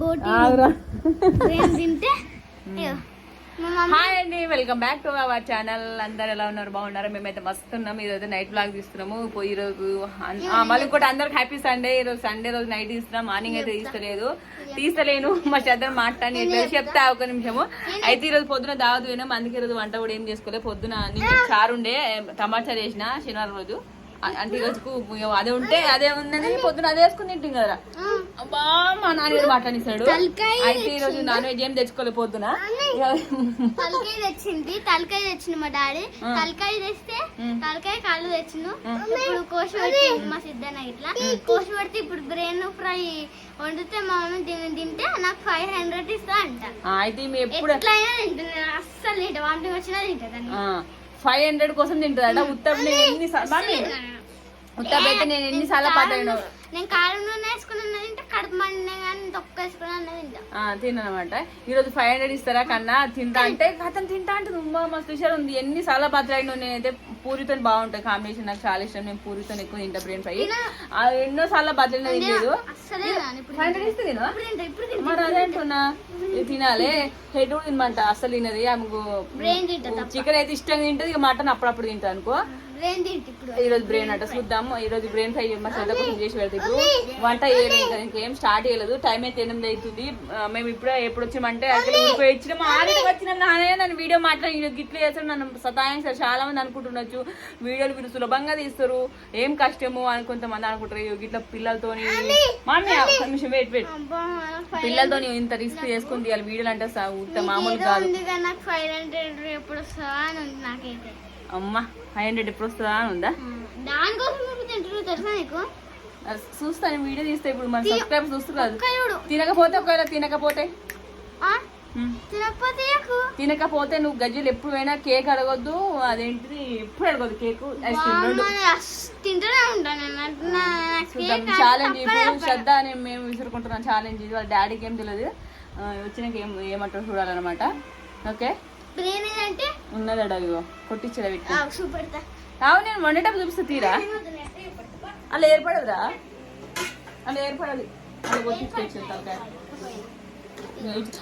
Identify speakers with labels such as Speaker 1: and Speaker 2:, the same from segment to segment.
Speaker 1: బోటి తింటే?
Speaker 2: హాయ్ అండి welcome back to our channel. అందరు ఎలా ఉన్నారు? బాగున్నారు? మేమైతే మస్తు ఉన్నాం ఈరోజు నైట్ బ్లాగ్ తీస్తున్నాము. ఈరోజు ఆ, మళ్ళీ ఇంకోటి అందరికి హ్యాపీ సండే ఈరోజు సండే రోజు నైట్ తీస్తున్నాం. మార్నింగ్ అయితే తీస్తలేదు. తీస్తలేను. మా చేద్దాం మాట్లాడి చెప్తా. ఒక నిమిషము. అయితే ఈరోజు పొద్దున దావదు పోయినాం. అందుకే ఈరోజు వంట కూడా ఏం చేసుకోలేదు పొద్దున నిన్న చారు ఉండే టమాటా చేసిన శనివారం రోజు. అంటే ఈ రోజుకు ఇక అదే ఉంటే అదే ఉన్నది పొద్దున అదే వేసుకుని తింటాం కదా అబ్బా మా నాన్న మాట్లాడిస్తాడు
Speaker 1: తలకాయ
Speaker 2: అయితే ఈ రోజు నాన్ వెజ్ ఏం తెచ్చుకోలేదు పొద్దున.
Speaker 1: తలకాయ తెచ్చింది. తలకాయ తెచ్చింది మా డాడీ. తలకాయ తెస్తే. తలకాయ కాళ్ళు తెచ్చిండు. ఇప్పుడు కోసి పెట్టి మా సిద్ధన్న ఇట్లా. కోసి పెడితే ఇప్పుడు బ్రెయిన్ ఫ్రై వండితే మా మమ్మీ దీన్ని తింటే నాకు ఫైవ్ హండ్రెడ్ ఇస్తా అంట.
Speaker 2: ఆ, అయితే ఎప్పుడు
Speaker 1: ఎట్లయినా తింటుంది. అస్సలు తింటా వాంటింగ్ వచ్చినా తింటదని
Speaker 2: ఫైవ్ హండ్రెడ్ కోసం తింటుందట. ఉత్తప్పుడు నేను ఎన్ని ఉత్తప్పుడు అయితే నేను ఎన్నిసార్లు పాతాను
Speaker 1: నేను కారం నూనె వేసుకుని తింటే కడుపు మండినా కానీ తొక్క వేసుకుని అన్న తింటా.
Speaker 2: తిననమాట. ఈ రోజు ఫైవ్ హండ్రెడ్ ఇస్తారా కన్నా? తింటా అంటే అతను తింటా అంటే ఉమ్మా మస్తు విషయాలు ఉంది. ఎన్నిసార్లు పాత్రాయిన నేనైతే పూరితో బాగుంటాయి కాంబినేషన్ నాకు చాలా ఇష్టం. నేను పూరితో ఎక్కువ తింటా బ్రెయిన్ ఫ్రై ఎన్నో సార్లు బద్దలు తినలేదు. ఫైవ్ హండ్రెడ్ ఇస్తే తినవా? మరి అదే అంటున్నా. తినాలి. హెడ్ కూడా తినమంట. అసలు తినది. ఆమెకు చికెన్ అయితే ఇష్టంగా తింటది. ఇక మటన్ అప్పుడప్పుడు తింటా అనుకో.
Speaker 1: బ్రెయిన్ తింటా ఇప్పుడు.
Speaker 2: ఈ రోజు బ్రెయిన్ అట చూద్దాము. ఈ రోజు బ్రెయిన్ ఫ్రై మా శ్రద్ధ కోసం చేసి పెడతా ఇప్పుడు. వంట చేయలేదు ఇంకా స్టార్ట్ చేయలేదు. టైం అయితే ఎనిమిది అవుతుంది. మేము ఇప్పుడే ఎప్పుడు వచ్చామంటే అక్కడ ఊరిపోయి ఆల్రెడీ వచ్చిన నానే నన్ను వీడియో మాట్లాడి గిట్లు చేస్తాడు. నన్ను సతాయం సార్ చాలా మంది అనుకుంటుండొచ్చు. వీడియోలు వీళ్ళు సులభంగా తీస్తారు. ఏం కష్టము అని కొంతమంది అనుకుంటారు. "అయ్యో, గిట్ల పిల్లలతోని. Mummy wait wait. పిల్లలతోని ఇంత రిస్క్ చేసుకుని తీయాలి వీడియోలు అంటే మామూలు కాదు. అమ్మ! ఫైవ్ హండ్రెడ్ ఎప్పుడు వస్తుందా అని ఉందా? చూస్తాను వీడియో తీస్తే ఇప్పుడు మన
Speaker 1: ఒక్క చూడు
Speaker 2: తినకపోతే ఒకవేళ తినకపోతే.
Speaker 1: తినకపోతే నాకు
Speaker 2: తినకపోతే నువ్వు గజ్జలు ఎప్పుడు పోయినా కేక్ అడగొద్దు అదేంటిది ఎప్పుడు అడగొద్దు కేక్ ఐస్ క్రీమ్ ఛాలెంజ్ ఇప్పుడు శ్రద్ధ అని మేము విసురుకుంటున్నాం. ఛాలెంజ్ వాళ్ళ డాడీకి ఏం తెలియదు వచ్చినాక ఏం ఏమంటారు చూడాలన్నమాట. ఓకే?
Speaker 1: బిర్యానీ అంటే
Speaker 2: ఉన్నది అడవిగో కొట్టించడ పెట్టి
Speaker 1: ఆ, చూపెడతా.
Speaker 2: అవును నేను వండేటప్పుడు చూపిస్తా తీరా? అలా ఏర్పడదురా? అలా ఏర్పడదు అలా కొట్టించుకొచ్చిన తలకాయ. ఇటు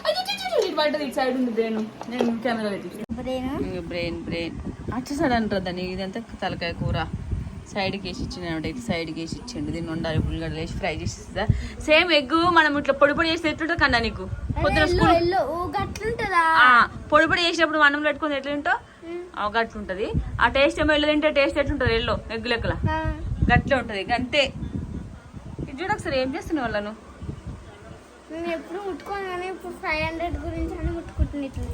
Speaker 2: పడ్డది ఇటు సైడ్ ఉంది బ్రెయిన్ నేను కెమెరా పెట్టి
Speaker 1: బ్రెయిన్
Speaker 2: బ్రెయిన్ బ్రెయిన్ అచ్చ సైడ్ అంటారు దాన్ని ఇదంతా తలకాయ కూర. సైడ్కి వేసి ఇచ్చిండు అనమాట. ఇటు సైడ్కి వేసి ఇచ్చిండు దీన్ని ఉండాలి ఉల్లిగడ్డలు వేసి ఫ్రై చేసి ఇస్తా సేమ్ ఎగ్ మనం ఇట్లా పొడి పొడి చేసి ఎట్లుంటుంది కన్నా నీకు? పొద్దున స్కూల్
Speaker 1: గట్లుంటదా?
Speaker 2: పొడి పొడి చేసినప్పుడు అన్నం పెట్టుకుని ఎట్లుంటో గట్లు ఉంటుంది ఆ టేస్ట్ ఏమో ఎల్లు తింటే టేస్ట్ ఎట్లుంటుంది ఎల్లో ఎగ్ లెక్కల? గట్లే ఉంటుంది. అంతే. ఇది చూడ ఒకసారి ఏం చేస్తున్నావు వాళ్ళను
Speaker 1: నేను ఎప్పుడు ముట్టుకోను కానీ ఇప్పుడు ఫైవ్ హండ్రెడ్ గురించి అని ఇట్లా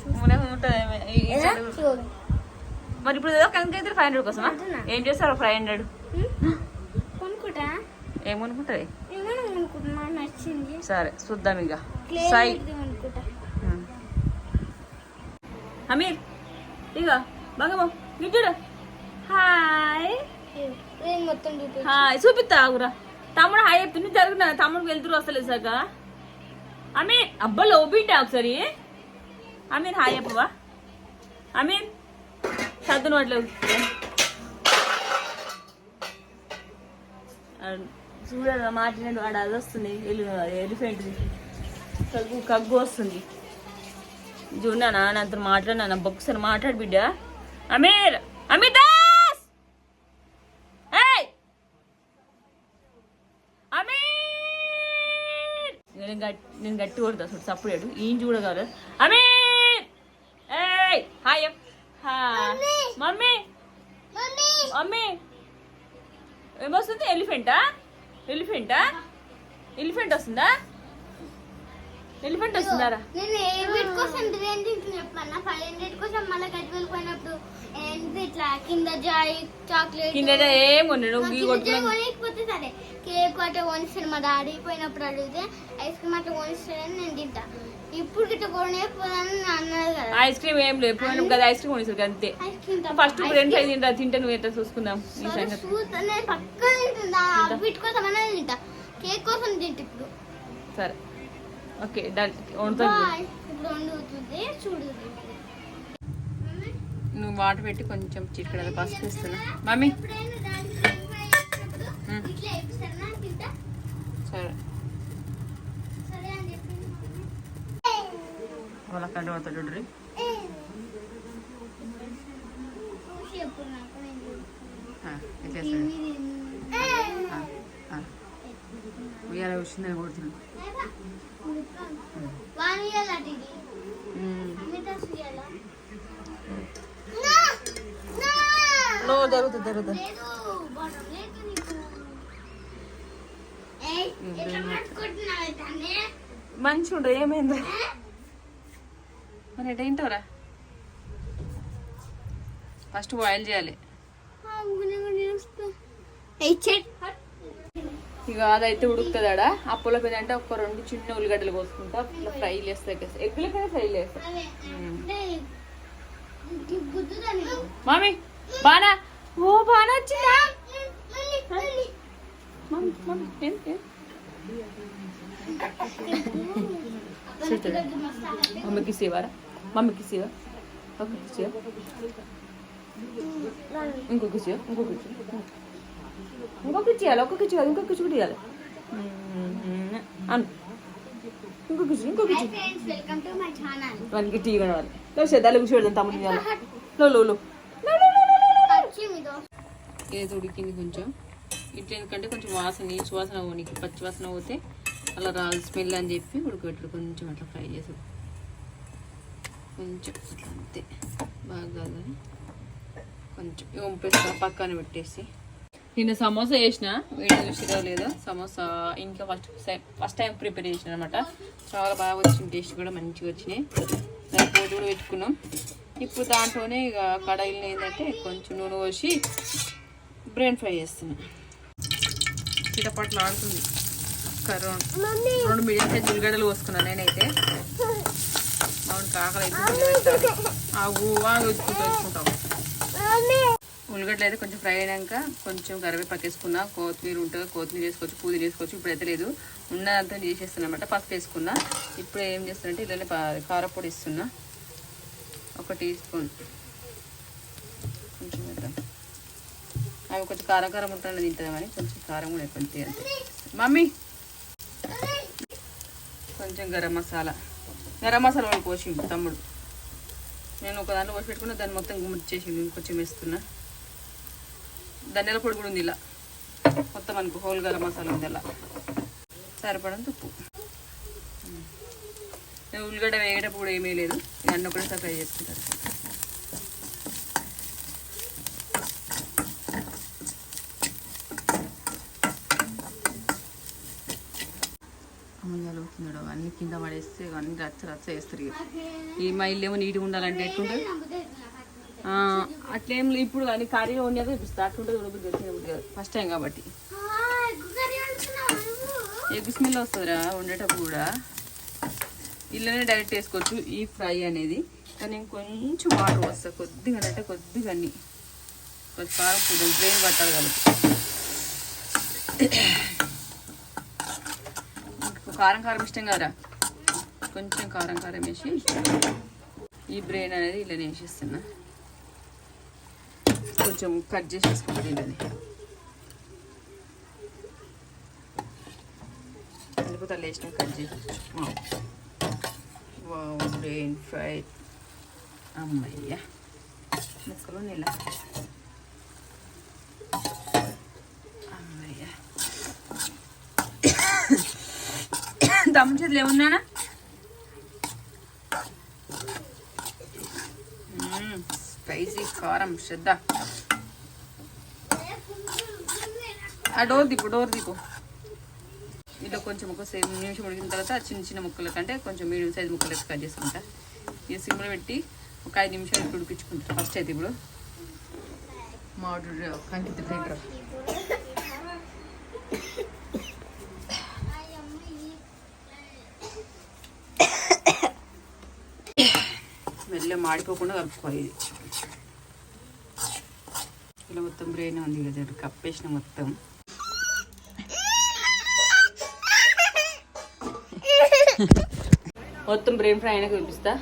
Speaker 2: మరి ఇప్పుడు ఏదో కనుక అయితే ఫైవ్ హండ్రెడ్ కోసమా. ఏం చేస్తారు ఫైవ్ హండ్రెడ్?
Speaker 1: కొనుక్కుంటా?
Speaker 2: ఏమనుకుంటుంది సరే చూద్దాం ఇక. సై. అమీర్ ఇక బాగా విద్యుడు హాయ్ హాయ్ చూపిస్తా ఆగురా. తమ్ముడు హాయ్ చెప్తుంది జరుగుతున్నా తమ్ముడు వెళ్తురు వస్తలేదు సార్ అమీర్ అబ్బా లోబింటా ఒకసారి. అమీర్ హాయ్ చెప్పవా? అమీర్ సర్దును అట్లేదు చూడరా మాట్లాడు వాడు అది వస్తుంది ఎలిఫెంట్ కగ్గు కగ్గు వస్తుంది. చూడనా నాతో మాట్లాడినా ఒకసారి మాట్లాడు బిడ్డ. అమీర్ అమీర్ అమీర్! నేను గట్టి నేను గట్టి కొడతా చూడు సప్పుడు ఈయన చూడగలరు. అమీర్! ఏయ్! Hi hi. మమ్మీ. మమ్మీ. ఏమొస్తుంది ఎలిఫెంటా? ఎలిఫెంటా? ఎలిఫెంట్ వస్తుందా? ఎలిఫెంట్ వస్తుందారా?
Speaker 1: నేను వీటి కోసం తింటున్నా చెప్పన్నా. ఫైవ్ హండ్రెడ్ కోసం మళ్ళీ వెళ్ళిపోయినప్పుడు ఏంటి ఇట్లా కింద జాయ్ చాక్లెట్?
Speaker 2: కింద ఏం కొన్నాడు నువ్వు గీ కొట్టుకున్నా
Speaker 1: కొనికపోతే సరే కేక్ అట్లా కొనిస్తాను మా డాడీ పోయినప్పుడు అడిగితే ఐస్ క్రీమ్ అట్లా కొనిస్తాడని నేను తింటా. ఇప్పుడు
Speaker 2: ఐస్ క్రీమ్ ఏం లేదు ఎప్పుడు కదా ఐస్ క్రీమ్ కొనిస్తారు అంతే. ఫస్ట్ ఫ్రెండ్ ఫ్రై తింటా తింటే నువ్వు ఎట్లా చూసుకుందాం? ఈ సంగతి సరే. Okay done. వండుతా నువ్వు వాటర్ పెట్టి కొంచెం చిటికడ పసుపు వేస్తున్నా. మమ్మీ
Speaker 1: ఎప్పుడైనా దానికి ఫ్రై చేసినప్పుడు
Speaker 2: మ్.
Speaker 1: ఇట్లా వేపిస్తారా తింటా
Speaker 2: సరే
Speaker 1: సరే అని చెప్పింది మా
Speaker 2: వాళ్ళ కండ పడతాడు చూడ్రి
Speaker 1: చూసి చెప్పు నాకు నేను చూస్తాను.
Speaker 2: ఎట్లా
Speaker 1: దీని
Speaker 2: వేస్తాడు?
Speaker 1: మీద ఇది-
Speaker 2: ఆ, ఆ. ఉయ్యాల వచ్చిందని కొడుతున్నాడు
Speaker 1: వాన్ ఇయ్యాలా ఇది?
Speaker 2: ఉమ్.
Speaker 1: అమిత ఇయ్యాలా?
Speaker 2: లో జరుగుతుంది జరుగుతుంది
Speaker 1: లేదు, బలం లేదు నీకు. ఏయ్, ఎట్లా పట్టుకుంటున్నావే దాన్ని?
Speaker 2: మంచిగా ఉండదు ఏమైంది మరి ఫస్ట్ బాయిల్ చేయాలి. ఇక అదైతే ఉడుకుతుందాడా? అప్పుల పైన అంటే ఒక రెండు చిన్న ఉల్లిగడ్డలు కోసుకుంటా ఇట్లా ఫ్రై చేస్తా ఎగ్గులకైనా ఫ్రై చేస్తా.
Speaker 1: అదే, అంటే ఇది గుద్దుదని.
Speaker 2: మామి బానా? ఓ బానా వచ్చిందా?
Speaker 1: మళ్ళీ.
Speaker 2: మమ్మీ సేవ ఒక సేవ ఇంకొక సేవ ఇంకొక సేవ ఇంకొక ఇచ్చేయాలి ఒక్కొక్క ఇచ్చి కాదు ఇంకొక ఇచ్చి కూడా ఇవ్వాలి అను
Speaker 1: వెల్కమ్ టు మై ఛానల్
Speaker 2: వానికి టీ కొనవాలి లో శ్రద్ధాలు కూర్చోబెడతాం తమ్ముడు ఇవ్వాలి లో లో లో ఏదో ఉడికింది కొంచెం. ఇట్లా ఎందుకంటే కొంచెం వాసన సువాసన పోనీకి పచ్చి వాసన పోతే అలా రాదు స్మెల్ అని చెప్పి ఉడకబెట్టాడు కొంచెం అట్లా ఫ్రై చేసాడు కొంచెం అంతే. బాగా కాదని కొంచెం వంపేస్తా పక్కన పెట్టేసి. నిన్న సమోసా చేసిన? వీడియో చూసిరా లేదో? సమోసా ఇంకా ఫస్ట్ ఫస్ట్ టైం ప్రిపేర్ చేసిన అనమాట చాలా బాగా వచ్చింది టేస్ట్ కూడా మంచిగా వచ్చినాయి. దాని పోటీ కూడా పెట్టుకున్నాం. ఇప్పుడు దాంట్లోనే ఇక కడాయిలో ఏంటంటే కొంచెం నూనె పోసి బ్రెయిన్ ఫ్రై చేస్తున్నా. చిటపట్లు ఆడుతుంది. ఒక రెండు మీడియం సైజ్ ఉల్లిగడ్డలు పోసుకున్నాను నేనైతే. అవును అయితే ఆ ఊవా వచ్చుకుంటూ ఉల్లిగడ్డలు అయితే కొంచెం ఫ్రై అయినాక కొంచెం కరివేపాకు వేసుకున్నా కొత్తిమీర ఉంటుంది కొత్తిమీర వేసుకోవచ్చు పుదీనా వేసుకోవచ్చు ఇప్పుడు అయితే లేదు. ఉన్నదంతా చేసేస్తున్నా అనమాట పసుపు వేసుకున్నా. ఇప్పుడు ఏం చేస్తానంటే ఇలానే కారపొడి ఇస్తున్నా ఒక టీ స్పూన్. కొంచెం వేద్దాం. అవి కొంచెం కారం కారం ఉంటుంది తింటుందని కొంచెం కారం కూడా ఎక్కువ అంతే మమ్మీ! కొంచెం గరం మసాలా. గరం మసాలా వాళ్ళు పోసిండు తమ్ముడు. నేను ఒక దాంట్లో పోసి పెట్టుకున్నా దాన్ని మొత్తం గుమ్మిచ్చేసిండు ఇంకొంచెం వేస్తున్నా. ధనియాల పొడి కూడా ఉంది ఇలా. మొత్తం అనుకో హోల్ గరం మసాలా ఉంది ఇలా సరిపడంత ఉప్పు. నేను ఉల్లిగడ్డ వేయటప్పుడు కూడా ఏమీ లేదు. ఇవన్నీ ఒకటేసారి ఫ్రై చేసుకుంటారు అమ్మయ్యాలు అన్ని కింద పడేస్తే అన్ని రచ్చ రచ్చ వేస్తారు ఈ మా ఇల్లు ఏమో నీట్గా ఉండాలంటే ఎట్లుంటుంది అట్లేం ఇప్పుడు కానీ కర్రీ ఉండేది ఇప్పుడు అట్లుంటుంది ఉడబుద్ది ఫస్ట్ టైం కాబట్టి. ఎగ్ స్మెల్ వస్తుందిరా వండేటప్పుడు కూడా? ఇల్లునే డైరెక్ట్ వేసుకోవచ్చు ఈ ఫ్రై అనేది. కానీ కొంచెం వాటర్ వస్తుంది కొద్దిగా అంటే కొద్దిగా అన్ని. కొంచెం కారం కొంచెం బ్రెయిన్ పట్టాలి కాబట్టి. కారం కారం ఇష్టం కదా? కొంచెం కారం కారం వేసి ఈ బ్రెయిన్ అనేది ఇలా వేసేస్తున్నా. కొంచెం కట్ చేసేసుకుంటుంది ఇది మిరపకాయలు వేసిన కట్ చేసి? Wow brain fry. అమ్మయ్య. ముక్కలు నీళ్ళ అమ్మయ్య దమ్ చేతులు ఏమున్నానా స్పైసీ కారం శ్రద్ధ. ఆ డోర్ దిప్పు డోర్ దిప్పు. ఇలా కొంచెం ఒక నిమిషం ఉడికిన తర్వాత చిన్న చిన్న ముక్కలు కంటే కొంచెం మీడియం సైజ్ ముక్కలు కట్ చేసుకుంటా. ఈ సిమ్లో పెట్టి ఒక ఐదు నిమిషాలు ఇప్పుడు ఉడికించుకుంటా ఫస్ట్ అయితే ఇప్పుడు. మామిడి కంకి తింటారు మాడిపోకుండా కలుపుకోవాలి. ఇది ఇలా మొత్తం బ్రెయిన్ ఉంది కదా కప్పేసిన మొత్తం. మొత్తం బ్రెయిన్ ఫ్రై అయినా చూపిస్తా.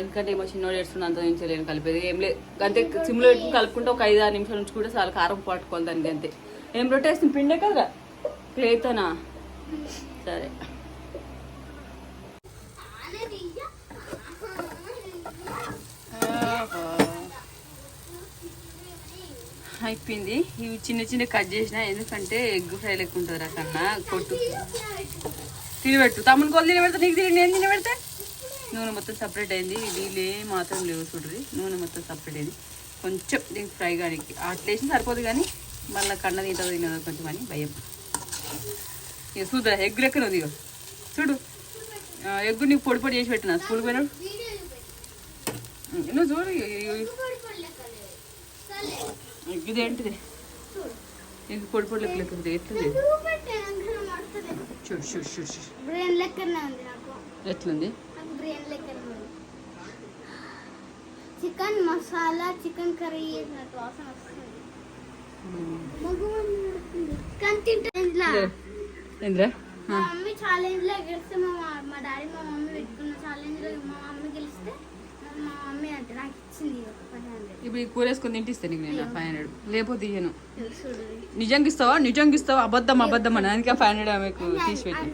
Speaker 2: ఎందుకంటే ఏమో చిన్నోడు ఏడుస్తున్నా అంత నుంచి లేని కలిపేది ఏం లేదు. అంతే సిమ్లో పెట్టుకుని కలుపుకుంటే ఒక ఐదు ఆరు నిమిషాల నుంచి కూడా చాలా కారం పట్టుకోవాలి దానికి అంతే. ఏం రొట్టేస్తుంది పిండే కదా క్లేతనా సరే
Speaker 1: అనేది ఇయ్య.
Speaker 2: అయిపోయింది. ఇవి చిన్న చిన్న కట్ చేసిన. ఎందుకంటే ఎగ్ ఫ్రై లెక్క ఉంటుంది కన్నా. కొట్టు. తినబెట్టు తమ్ముని కొలు తినబెడతా నీకు తిని నేను తినబెడతా నూనె మొత్తం సపరేట్ అయింది. వీళ్ళు ఏ మాత్రం లేవు చూడ్రి నూనె మొత్తం సపరేట్ అయింది. కొంచెం దీనికి ఫ్రై కానీ అట్లా వేసి సరిపోదు కానీ మళ్ళీ కన్న తింటుందో తినదో కొంచెం అని భయం. ఇక చూద్దా ఎగ్ లెక్కన ఉంది చూడు. ఎగ్గు నీకు పొడి పొడి చేసి పెట్టిన. స్కూల్ పోయినాడు నువ్వు చూడు ఇదేంటిది? ఎగ్ పొడి పొడి లెక్క లెక్క ఎట్లుంది? చూడు చూడు చూడు చూడు.
Speaker 1: బ్రెయిన్ లెక్కనే ఉంది నాకు.
Speaker 2: ఎట్లుంది?
Speaker 1: నాకు బ్రెయిన్ లెక్కనే ఉంది. చికెన్ మసాలా చికెన్ కర్రీ చేసినట్టు వాసన వస్తుంది. తింటే మమ్మీ ఛాలెంజ్లో గెలిస్తే మా డాడీ మా మమ్మీ పెట్టుకున్న ఛాలెంజ్లో మా మమ్మీ అంటే నాకు ఇచ్చింది ఒక ఫైవ్ హండ్రెడ్
Speaker 2: ఇప్పుడు ఈ కూర వేసుకొని తింటిస్తే నీకు నేను ఫైవ్ హండ్రెడ్ లేకపోతే ఇయ్యను నిజంగా ఇస్తావా నిజంగా ఇస్తావా అబద్ధం అబద్ధం అని. అందుకే ఫైవ్ హండ్రెడ్ ఆమెకు తీసి పెట్టి.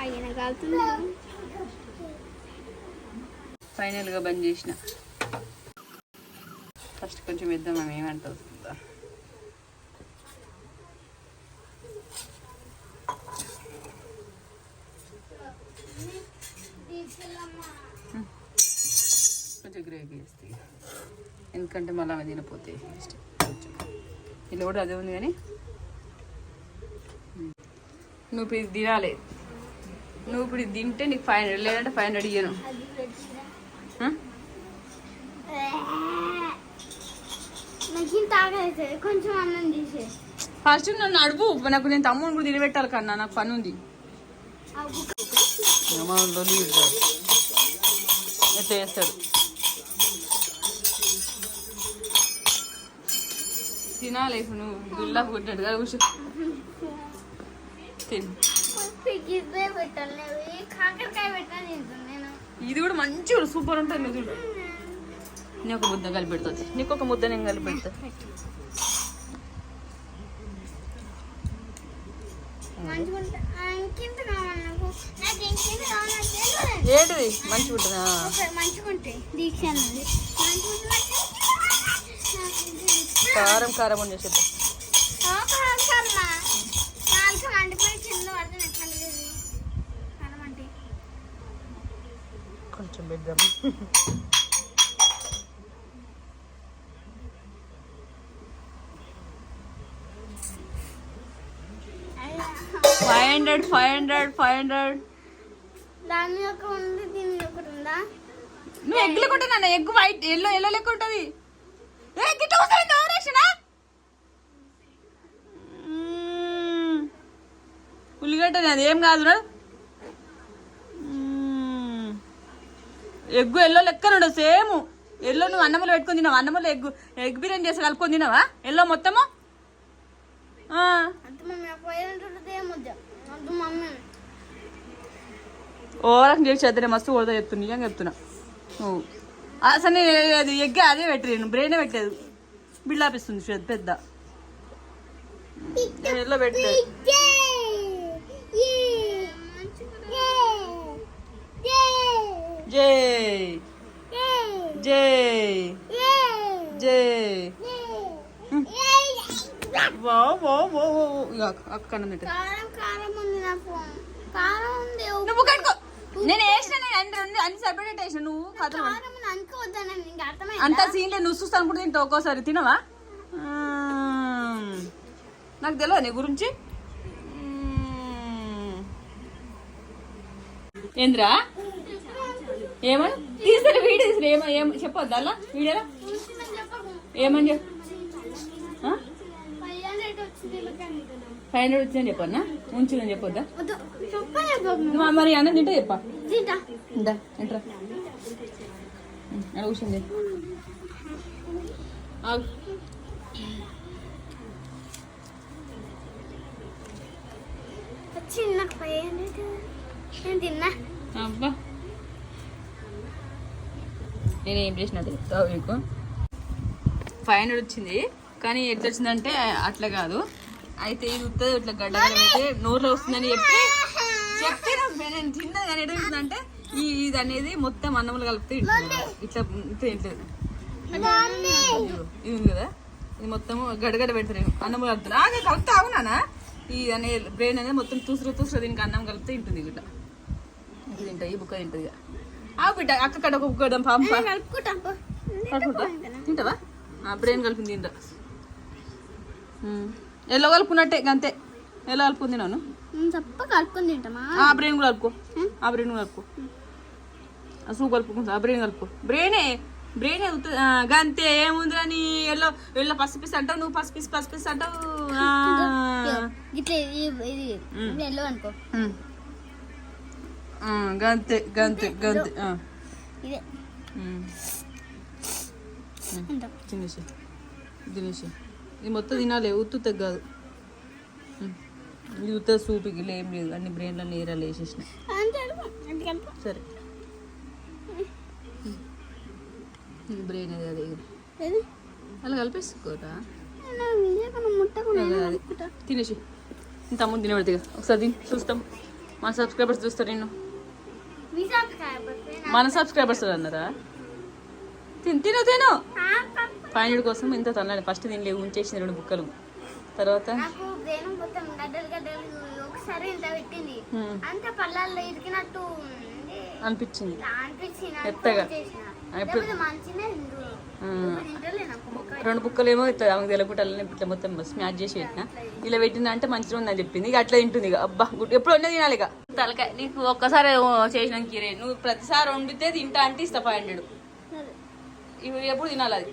Speaker 1: ఆయన కాలుతుంది
Speaker 2: ఫైనల్గా బంద్ చేసిన. ఫస్ట్ కొంచెం వేద్దాం ఆమె ఏమంటుంది ఎందుకంటే మళ్ళీ ఆమె తినపోతే నెక్స్ట్ కొంచెం. ఇలా కూడా అదే ఉంది కానీ. నువ్వు ఇప్పుడు ఇది తినాలి. నువ్వు ఇప్పుడు ఇది తింటే నీకు ఫైవ్ హండ్రెడ్ లేదంటే ఫైవ్ హండ్రెడ్ ఇయ్యను. ఫస్ట్ నన్ను అడుగు. నాకు నేను తమ్ముని కూడా తినబెట్టాలి కన్నా. నాకు పని ఉంది. ఎట్లా చేస్తాడు? తినాలి ఇప్పుడు నువ్వు బిల్లా కొట్టాడు కదా కూర్చో. తిను. ఇది కూడా మంచిగా సూపర్ ఉంటుంది నువ్వు చూడు. నీ ఒక ముద్ద కలిపి పెడుతుంది నీకు ఒక ముద్ద నేను కలిపి పెడతా.
Speaker 1: మంచిగా ఉంటా ఇంకింత కావాలి నాకు? నాకు ఇంకింత కావాలి నాకు తెలియదు.
Speaker 2: ఏంటిది? మంచిగా ఉంటుందా?
Speaker 1: మంచిగా ఉంటాయి దీక్ష
Speaker 2: కారం కారం అని చెప్పి. కొంచెం పెద్దాం five hundred five hundred five hundred
Speaker 1: దాని ఒక ఉంది దీని ఒకటి ఉందా?
Speaker 2: నువ్వు ఎగ్ లెక్క ఉంటుంది నాన్న ఎగ్ వైట్ ఎల్లో ఎల్లో లెక్క ఉంటుంది ఏ గిట్ట వస్తుంది ఓవరాక్షనా ఉల్లిగడ్డ అది ఏం కాదు ఎగ్గు ఎల్లో లెక్క ఉండదు సేమ్. ఎల్లో నువ్వు అన్నములు పెట్టుకొని తిన్నావా అన్నములు ఎగ్ ఎగ్ బిర్యానీ చేసి కలుపుకొని తిన్నావా ఎల్లో మొత్తము? ఓవరాక్షన్ చేసి చదివే మస్తు కొడతా చెప్తున్నా నిజంగా చెప్తున్నా. నువ్వు. అసలు అది ఎగ్గే అదే పెట్టలేదు బ్రెయిన్ పెట్టలేదు. శ్రద్ధ పెద్ద. ఎల్లో పెట్టలేదు జై జై జై వా వా వా వా ఇక అక్కడ తింటా
Speaker 1: కారం కారం ఉంది జై కారం ఉంది
Speaker 2: నువ్వు కట్టుకో నేను వేసిన నేను అన్ని రెండు అన్ని సెపరేట్ వేసిన నువ్వు కథలు అంత సీన్లే నువ్వు చూస్తాను కూడా తింటావు ఒక్కోసారి. తినవా? నాకు తెలియదు నీ గురించి. ఏంద్రా? ఏమని తీసిన వీడియో తీసిన ఏమ ఏం చెప్పొద్దా అలా? వీడియోలో. ఏమని చెప్పు?
Speaker 1: ఫైవ్ హండ్రెడ్
Speaker 2: వచ్చిందని చెప్పన్నా ఉంచుదని చెప్పొద్దా. నువ్వు మరి అన్నం తింటే చెప్పా. ఇందా ఎంట్రా అక్కడ కూర్చుంది ఆగు.
Speaker 1: వచ్చింది? నాకు ఫైవ్ హండ్రెడ్ నేను తిన్నా.
Speaker 2: అబ్బా. నేను ఏం చేసినా చెప్తావు మీకు ఫైవ్ హండ్రెడ్ వచ్చింది కానీ ఎట్లా వచ్చిందంటే అట్లా కాదు. అయితే ఇది వస్తుంది ఇట్లా గడ్డ అయితే నోట్లో వస్తుందని చెప్పి చెప్తే నేను తిన్నది అని ఏంటంటే ఈ ఇది అనేది మొత్తం అన్నములు కలిపితే ఇట్లా ఇట్లా ఇట్లా ఇది ఉంది కదా? ఇది మొత్తం గడగడ పెడతారు అన్నం కలుపుతారు ఆగే కలుపుతా అవునానా? ఈ అనే బ్రెయిన్ అనేది మొత్తం తూసురు తూసురు దీనికి అన్నం కలిపితే తింటుంది ఇట్లా. ఇది తింటా ఈ బుక్క తింటుంది ఇక. ఆ బిడ్డ అక్క కడ ఇద్దాం పాప. తింటావా? ఆ బ్రెయిన్ కలిపింది తింటా. ఎల్లో కలుపుకున్నట్టే అంతే ఎలా కలుపుకుంది నేను
Speaker 1: ఉమ్, తప్ప కలుపుకొని తింటామా
Speaker 2: ఆ బ్రెయిన్ కూడా కలుపుకో. ఆ బ్రెయిన్ కూడా కలుపుకో. సూప్ కలుపుకుంటా ఆ బ్రెయిన్ కలుపుకో. బ్రెయినే బ్రెయిన్ గంతే. ఏముంది అని ఎల్లో ఎల్లో పసిపిస్ అంటావు నువ్వు? పసిపిస్ పసిపిస్ అంటావు? ఆ.
Speaker 1: ఇట్లా ఇది ఎల్లో అనుకో.
Speaker 2: గంతే గంతే గంతే తినేసి తినేసి ఇది. మొత్తం తినాలి ఉత్తు తగ్గదు ఇది ఉత్త సూప్ గిట్ల ఏం లేదు. అన్ని బ్రెయిన్లో నీరాలు వేసేసిన. సరే. బ్రెయిన్ అది అది? అలా కలిపేసుకోరా తినేసి ఇంత ముందు తినబడితే ఒకసారి తిని చూస్తాం. మన సబ్స్క్రైబర్స్ చూస్తారు నిన్ను. మన సబ్స్క్రైబర్స్ అన్నారా తిను తిను తిను. ఫైవ్ కోసం ఇంత తన్నాడు ఫస్ట్ తినలే ఉంచేసిన రెండు బుక్కలు. తర్వాత. అనిపించింది.
Speaker 1: ఇట్లా అనిపించింది
Speaker 2: మెత్తగా. రెండు బుక్కలు ఏమో ఇట్లా ఆమెకు తెలకుండా ఇట్లా మొత్తం స్మాచ్ చేసి పెట్టిన ఇలా పెట్టిన అంటే మంచిగా ఉందని చెప్పింది. ఇక అట్లా తింటుంది ఇక. అబ్బా గుడ్. ఎప్పుడు వండే తినాలి ఇక. తలకాయ నీకు ఒక్కసారి చేసిన కీరే. నువ్వు ప్రతిసారి వండితే తింటా అంటే ఇస్తా ఫైవ్ హండ్రెడ్. ఇవి ఎప్పుడు తినాలి అది?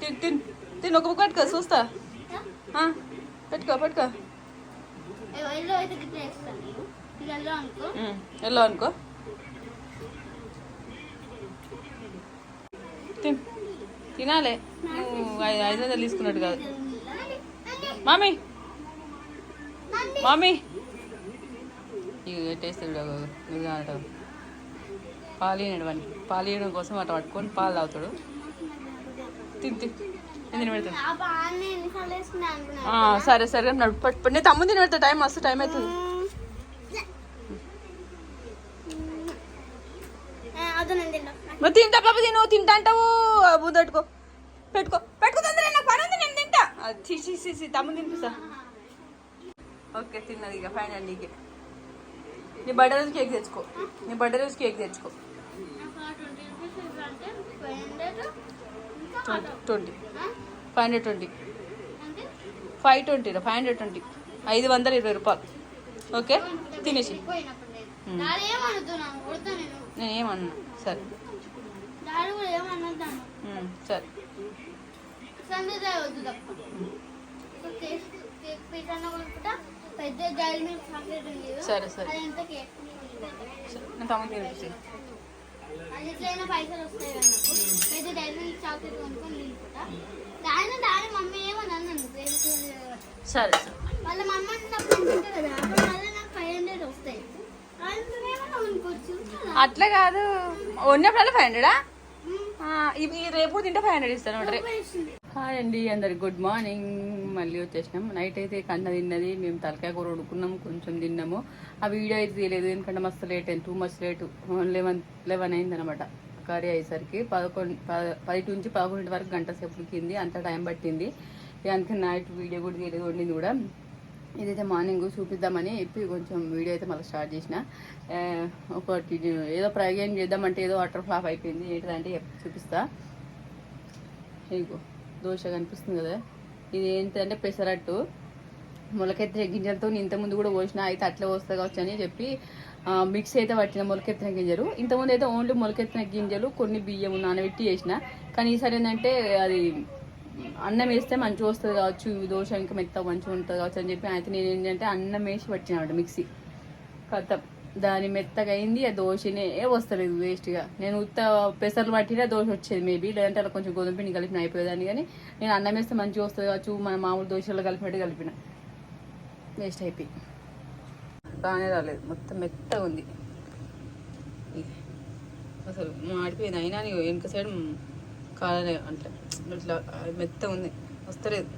Speaker 2: తిన్ తిన్ తిన్ ఒక బుక్ పెట్టుకో చూస్తా. పెట్టుకో పెట్టుకో.
Speaker 1: ఎల్లో అనుకో
Speaker 2: ఉమ్, ఎల్లో అనుకో తిన్ తినాలే. నువ్వు ఐదు వందలు తీసుకున్నట్టు కాదు. మామీ. మామీ. ఇక టేస్ట్ చూడ పాలు వాడిని. పాలు ఇవ్వడం కోసం అట్లా పట్టుకొని పాలు తాగుతాడు. తిని నేను తిని పెడతాను సరే సరే నడు పట్టు నేను తమ్ముడు తిని పెడతా టైం వస్తే టైం అవుతుంది.
Speaker 1: అదే
Speaker 2: మరి తింటా పాప తిను తింటా అంటావు. బుద్ధ పెట్టుకో. పెట్టుకో. తొందర నాకు పని ఉంది నేను తింటా. తీసి తీసి తమ్ముడు తినిపిస్తా. ఓకే తిన్నది ఇక ఫైనల్ నీకే. నీ బర్త్డే రోజు కేక్ తెచ్చుకో. నీ బర్త్డే రోజు కేక్ తెచ్చుకో.
Speaker 1: Twenty. Five hundred
Speaker 2: twenty. Five twenty five hundred twenty. ఐదు వందల ఇరవై రూపాయలు. ఓకే? తినేసి.
Speaker 1: పోయినప్పుడు నేను. డాడీ ఏమనుతున్నాను కొడతా నేను.
Speaker 2: నేను ఏమన్నా సరే
Speaker 1: డాడీ కూడా ఏమనుతాను
Speaker 2: ఉమ్, సరే. నేను తమ్ముడు తినిపించి
Speaker 1: అది ఎట్లయినా పైసలు వస్తాయి పెద్ద డైరీ మిల్క్ చాక్లెట్ కొనుక్కొని తినుకుంటా. దాని డాడీ మమ్మీ
Speaker 2: సరే
Speaker 1: వాళ్ళ మమ్మ కదా మళ్ళీ నాకు ఫైవ్ హండ్రెడ్ వస్తాయి.
Speaker 2: అట్లా కాదు. ఉన్నప్పుడల్లా ఫైవ్ హండ్రెడా. ఇవి రేపు తింటే ఫైవ్ హండ్రెడ్ ఇస్తాను హాయ్ అండి అందరికి గుడ్ మార్నింగ్ మళ్ళీ వచ్చేసినాం. నైట్ అయితే కన్న తిన్నది మేము తలకాయ కూర వండుకున్నాం కొంచెం తిన్నాము. ఆ వీడియో అయితే తీయలేదు ఎందుకంటే మస్తు లేట్ అయింది too much late eleven eleven అయింది అనమాట కర్రీ అయ్యేసరికి పదకొండు పది నుంచి పదకొండు వరకు గంట సేపు ఉడికింది అంత టైం పట్టింది. అందుకని అందుకే నైట్ వీడియో కూడా తీయలేదు వండింది కూడా. ఇదైతే మార్నింగ్ చూపిద్దామని చెప్పి కొంచెం వీడియో అయితే మళ్ళీ స్టార్ట్ చేసిన. ఒకటి ఏదో ప్రయోగం చేద్దామంటే ఏదో వాటర్ ఫ్లాప్ అయిపోయింది. ఏంటిదంటే చూపిస్తా. ఇగో దోశ కనిపిస్తుంది కదా. ఇది ఏంటంటే పెసరట్టు. మొలకెత్తిన గింజలతో ఇంతకుముందు కూడా పోసిన అయితే అట్లా వస్తుంది కావచ్చు అని చెప్పి మిక్స్ అయితే పట్టిన మొలకెత్తిన గింజలు. ఇంతకుముందు అయితే ఓన్లీ మొలకెత్తిన గింజలు కొన్ని బియ్యం నానబెట్టి చేసిన కానీ ఈసారి ఏంటంటే అది అన్నం వేస్తే మంచిగా వస్తుంది కావచ్చు దోశ ఇంకా మెత్త మంచిగా ఉంటుంది కావచ్చు అని చెప్పి అయితే నేను ఏంటంటే అన్నం వేసి పట్టిన మిక్సీ. కథ దాని మెత్తగా అయింది ఆ దోశనే వస్తలేదు వేస్ట్గా. నేను ఉత్త పెసర్లు పట్టినా దోశ వచ్చేది మేబీ లేదంటే అలా కొంచెం గోధుమ పిండి కలిపిన అయిపోయేదాన్ని కానీ నేను అన్నం వేస్తే మంచిగా వస్తుంది కావచ్చు మన మామూలు దోశలో కలిపినట్టు కలిపిన. వేస్ట్ అయిపోయి. బాగానే రాలేదు మొత్తం మెత్తగా ఉంది. అసలు మాడిపోయింది అయినా వెనుక వెనక సైడ్ కాలనే అంటే ఇట్లా మెత్తగా ఉంది. వస్తలేదు.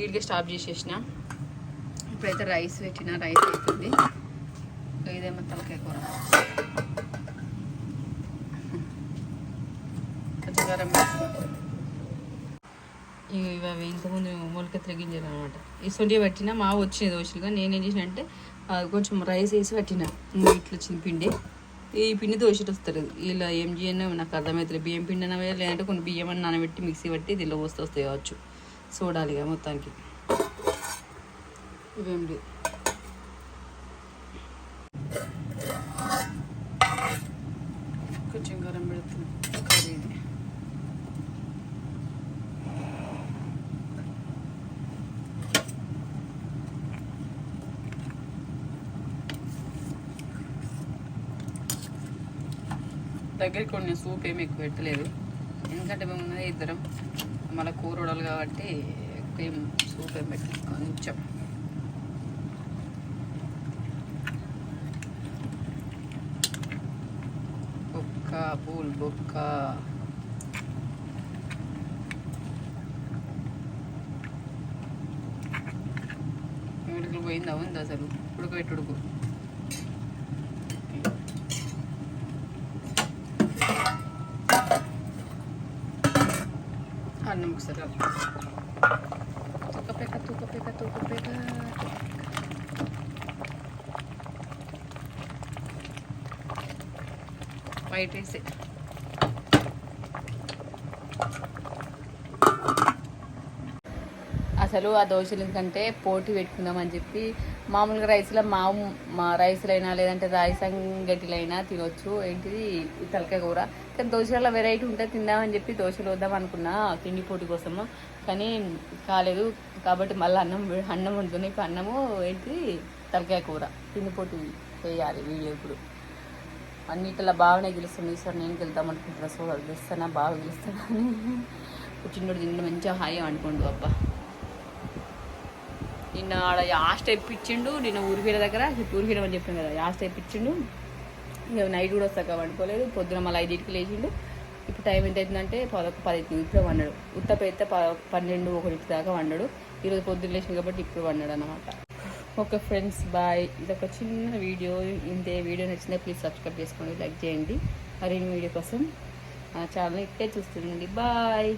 Speaker 2: ఈడికి స్టాప్ చేసేసిన. ఇప్పుడైతే రైస్ పెట్టిన రైస్ అవుతుంది ఇదేమో తలకాయ కూర. కొంచెం ఇవి ఇంతకుముందు మొలక గింజలు అనమాట. ఇసొంటి పట్టిన మా వచ్చిన దోశలుగా నేనేం చేసిన అంటే కొంచెం రైస్ వేసి పెట్టిన. ఇట్లా వచ్చిన పిండి. ఈ పిండి దోశలు వస్తారు ఇలా ఏం చేయను నాకు అర్థమవుతుంది బియ్యం పిండి అనవే లేదంటే కొన్ని బియ్యం అని నానబెట్టి మిక్సీ పట్టి దీనిలో పోస్తే వస్తాయి కావచ్చు. చూడాలి ఇక మొత్తానికి. ఇవేం లేదు కొంచెం గరం పెడుతున్నాం కర్రీ ఇది దగ్గరికి కొన్ని సూప్ ఏమి ఎక్కువ పెట్టలేదు. ఎందుకంటే మేము ఉన్నది ఇద్దరం. మళ్ళీ కూర వడలు కాబట్టి ఎక్కువ ఏం సూప్ ఏం పెట్టలేదు. కొంచెం. బొక్క పూల్ బొక్క. ఉడుకులు పోయిందా? ఉంది అసలు? ఉడకబెట్టి ఉడుకు అన్నం ఒకసారి తూకపేక తూకపేక తూకపేక వైట్ రైస్ అసలు ఆ దోశలు కంటే పోటీ పెట్టుకుందామని చెప్పి మామూలుగా రైస్లో మా మా రైస్లైనా లేదంటే రాయి సంగటిలైనా తినొచ్చు. ఏంటిది? తలకాయ కూర. కానీ దోశల వెరైటీ ఉంటే తిందామని చెప్పి దోశలు వద్దాం అనుకున్నా తిండి పోటీ కోసము. కానీ కాలేదు. కాబట్టి మళ్ళీ అన్నం అన్నం వండుతుంది ఇప్పుడు అన్నము ఏంటి? తలకాయ కూర. తిండి పోటీ చేయాలి వీడియో ఇప్పుడు. అన్నిటిలో బాగానే గెలుస్తుంది. సార్ నేను గెలుద్దాం అనుకుంటున్నా. సో గెలుస్తానా? బాగా గెలుస్తానా అని. చిన్నోడు తిండి మంచిగా హాయం అనుకోండు అబ్బా. నిన్న ఆడ యాస్ట్ ఇప్పించిండు నిన్న ఊరిపీడ దగ్గర? ఊరిపీడ అని చెప్పాను కదా. యాస్ట్ ఇప్పించిండు ఇక నైట్ కూడా వస్తాక వండుకోలేదు పొద్దున మళ్ళీ ఐదింటికి లేచిండు. ఇప్పుడు టైం ఎంత అవుతుందంటే పదొక పది ఇప్పుడు వండడు వండాడు ఉత్తప అయితే ప పన్నెండు ఒకటి దాకా వండడు ఈరోజు పొద్దున్న లేచింది కాబట్టి ఇప్పుడు వండడు అనమాట ఓకే ఫ్రెండ్స్ బాయ్. ఇది ఒక చిన్న వీడియో. ఇంతే వీడియో నచ్చితే ప్లీజ్ సబ్స్క్రైబ్ చేసుకోండి లైక్ చేయండి. మరిన్ని వీడియో కోసం ఛానల్ ఇట్టే చూస్తుండండి. బాయ్.